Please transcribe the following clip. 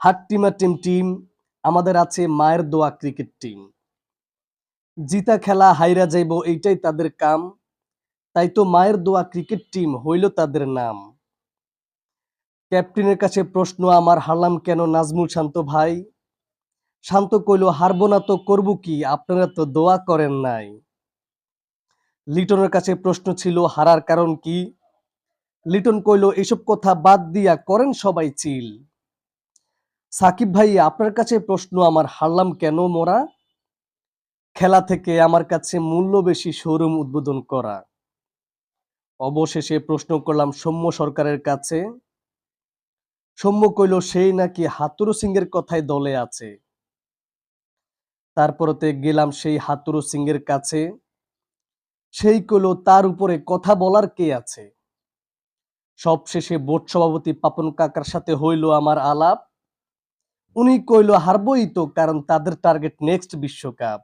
হাট্টিমা team team, আমাদের আছে মায়ের দোয়া ক্রিকেট টিম। জিতা খেলা হাইরা যাইব, এইটাই তাদের কাম। তাই তো মায়ের দোয়া ক্রিকেট টিম হইল তাদের নাম। ক্যাপ্টেনের কাছে প্রশ্ন, আমার হারলাম কেন নাজমুল শান্ত ভাই? শান্ত কইল, হারবো না তো করব কি? আপনারা তো দোয়া করেন নাই। লিটনের কাছে প্রশ্ন ছিল, হারার কারণ কি? লিটন কইল, এসব কথা বাদ দিয়া করেন সবাই চিল। সাকিব ভাই, আপনার কাছে প্রশ্ন, আমার হারলাম কেন মোরা? খেলা থেকে আমার কাছে মূল্য বেশি শোরুম উদ্বোধন করা। অবশেষে প্রশ্ন করলাম, সৌম্য সরকারের কাছে? সৌম্য কইল, সেই নাকি হাতুরু সিং এর কথাই দলে আছে। তারপরতে গেলাম, সেই হাতুরু সিং এর কাছে? সেই কইল, তার উপরে কথা বলার কে আছে? সবশেষে বোর্ড সভাপতি পাপন কাকার সাথে হইল আমার আলাপ। উনি কইল হারবই তো কারণ তাদের টার্গেট নেক্সট বিশ্বকাপ।